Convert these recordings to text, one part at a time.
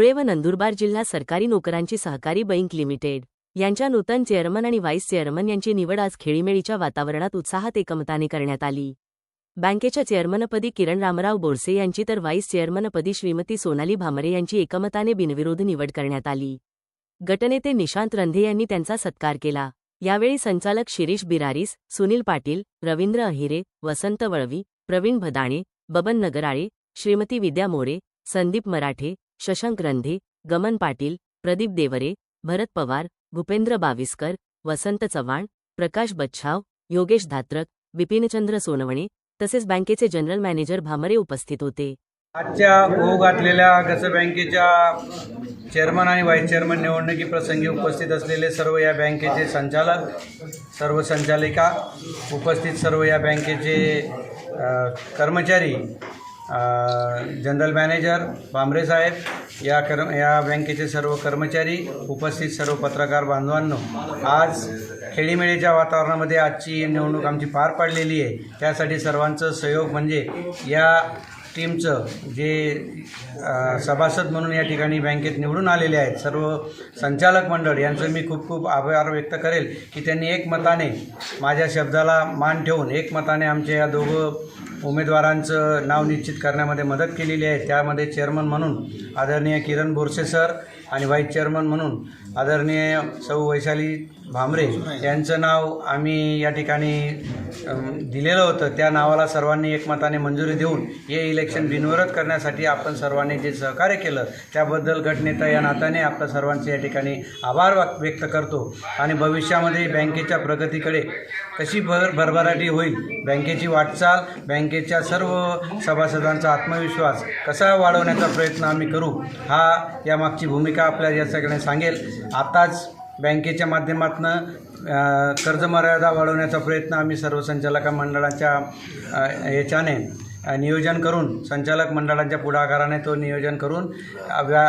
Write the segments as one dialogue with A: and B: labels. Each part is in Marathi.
A: धुळे व नंदुरबार जिल्हा सरकारी नोकरांची सहकारी बँक लिमिटेड यांच्या नूतन चेअरमन आणि व्हाईस चेअरमन यांची निवड आज खेळीमेळीच्या वातावरणात उत्साहात एकमताने करण्यात आली. बँकेच्या चेअरमनपदी किरण रामराव बोरसे यांची तर व्हाईस चेअरमनपदी श्रीमती सोनाली भामरे यांची एकमताने बिनविरोध निवड करण्यात आली. गटनेते निशांत रंधे यांनी त्यांचा सत्कार केला. यावेळी संचालक शिरीष बिरारीस सुनील पाटील रवींद्र अहिरे वसंत वळवी प्रवीण भदाणे बबन नगराळे श्रीमती विद्या मोरे संदीप मराठे शशांक रंधे गमन पाटील प्रदीप देवरे भरत पवार भूपेंद्र बाविस्कर वसंत चव्हाण प्रकाश बच्छाव योगेश धात्रक बिपिनचंद्र सोनवणे तसेच बँकेचे जनरल मॅनेजर भामरे उपस्थित होते.
B: आजच्या होऊ घातलेल्या गस बँकेच्या चेअरमन आणि व्हाईस चेअरमन निवडणुकीप्रसंगी उपस्थित असलेले सर्व या बँकेचे संचालक सर्व संचालिका उपस्थित सर्व या बँकेचे कर्मचारी जनरल मॅनेजर भामरे साहेब या कर्म या बँकेचे सर्व कर्मचारी उपस्थित सर्व पत्रकार बांधवांनो आज खेळीमेळीच्या वातावरणामध्ये आजची निवडणूक आमची पार पाडलेली आहे. त्यासाठी सर्वांचं सहयोग म्हणजे या टीमचं जे सभासद म्हणून या ठिकाणी बँकेत निवडून आलेले आहेत सर्व संचालक मंडळ यांचं मी खूप खूप आभार व्यक्त करेल की त्यांनी एकमताने माझ्या शब्दाला मान ठेवून एकमताने आमच्या या दोघं उमेदवारांचं नाव निश्चित करण्यामध्ये मदत केलेली आहे. त्यामध्ये चेअरमन म्हणून आदरणीय किरण बोरसे सर आणि व्हाईस चेअरमन म्हणून आदरणीय सौ वैशाली भामरे यांचं नाव आम्ही या ठिकाणी दिलेलं होतं. त्या नावाला सर्वांनी एकमताने मंजुरी देऊन हे इलेक्शन बिनविरोध करण्यासाठी आपण सर्वांनी जे सहकार्य केलं त्याबद्दल गटनेता या नात्याने आपल्या सर्वांचे या ठिकाणी आभार व्यक्त करतो. आणि भविष्यामध्ये बँकेच्या प्रगतीकडे कशी भर भरभराटी होईल बँकेची वाटचाल बँक बँकेच्या सर्व सभासदांचा आत्मविश्वास कसा वाढवण्याचा प्रयत्न आम्ही करू हा यामागची भूमिका आपल्या या सगळ्यांना सांगेल. आताच बँकेच्या माध्यमातून कर्जमर्यादा वाढवण्याचा प्रयत्न आम्ही सर्व संचालक मंडळाच्या याच्याने नियोजन करून संचालक मंडळांच्या पुढाकाराने तो नियोजन करून व्या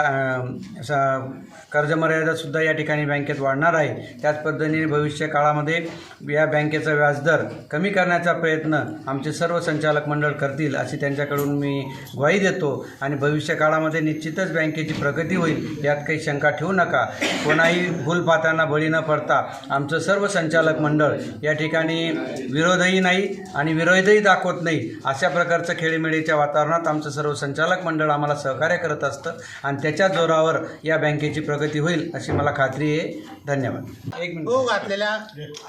B: कर्जमर्यादासुद्धा स- या ठिकाणी बँकेत वाढणार आहे. त्याच पद्धतीने भविष्य काळामध्ये या बँकेचा व्याजदर कमी करण्याचा प्रयत्न आमचे सर्व संचालक मंडळ करतील अशी त्यांच्याकडून मी ग्वाही देतो आणि भविष्य काळामध्ये निश्चितच बँकेची प्रगती होईल यात काही शंका ठेवू नका. कोणाही भूलपातांना बळी न पडता आमचं सर्व संचालक मंडळ या ठिकाणी विरोधही नाही आणि विरोधही दाखवत नाही अशा प्रकारचं खेळीमेळीच्या वातावरणात आमचं सर्व संचालक मंडळ आम्हाला सहकार्य करत असतं आणि त्याच्या जोरावर या बँकेची प्रगती होईल अशी मला खात्री आहे. धन्यवाद. एक मिनिट.
C: हो घातलेल्या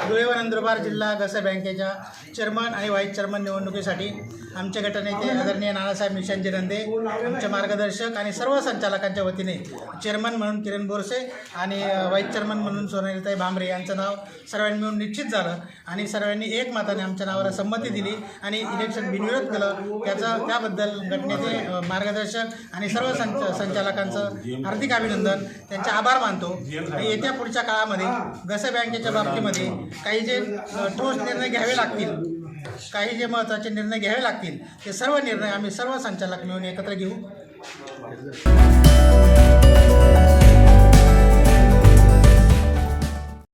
C: धुळे व नंदुरबार जिल्हा गस बँकेच्या चेअरमन आणि व्हाईस चेअरमन निवडणुकीसाठी आमचे गटनेते आदरणीय नानासाहेब निशांजी रंदे आमचे मार्गदर्शक आणि सर्व संचालकांच्या वतीने चेअरमन म्हणून किरण बोरसे आणि व्हाईस चेअरमन म्हणून सोनालीताई भांबरे यांचं नाव सर्वांनी मिळून निश्चित झालं आणि सर्वांनी एकमताने आमच्या नावाला संमती दिली आणि इलेक्शन बिनविरोध केलं. त्याचा त्याबद्दल घटनेचे अ, मार्गदर्शक आणि सर्व संच संचालकांचं हार्दिक अभिनंदन. त्यांचे आभार मानतो. आणि येत्या पुढच्या काळामध्ये गस बँकेच्या बाबतीमध्ये काही जे ठोस निर्णय घ्यावे लागतील काही जे महत्त्वाचे निर्णय घ्यावे लागतील ते सर्व निर्णय आम्ही सर्व संचालक मिळून एकत्र घेऊ.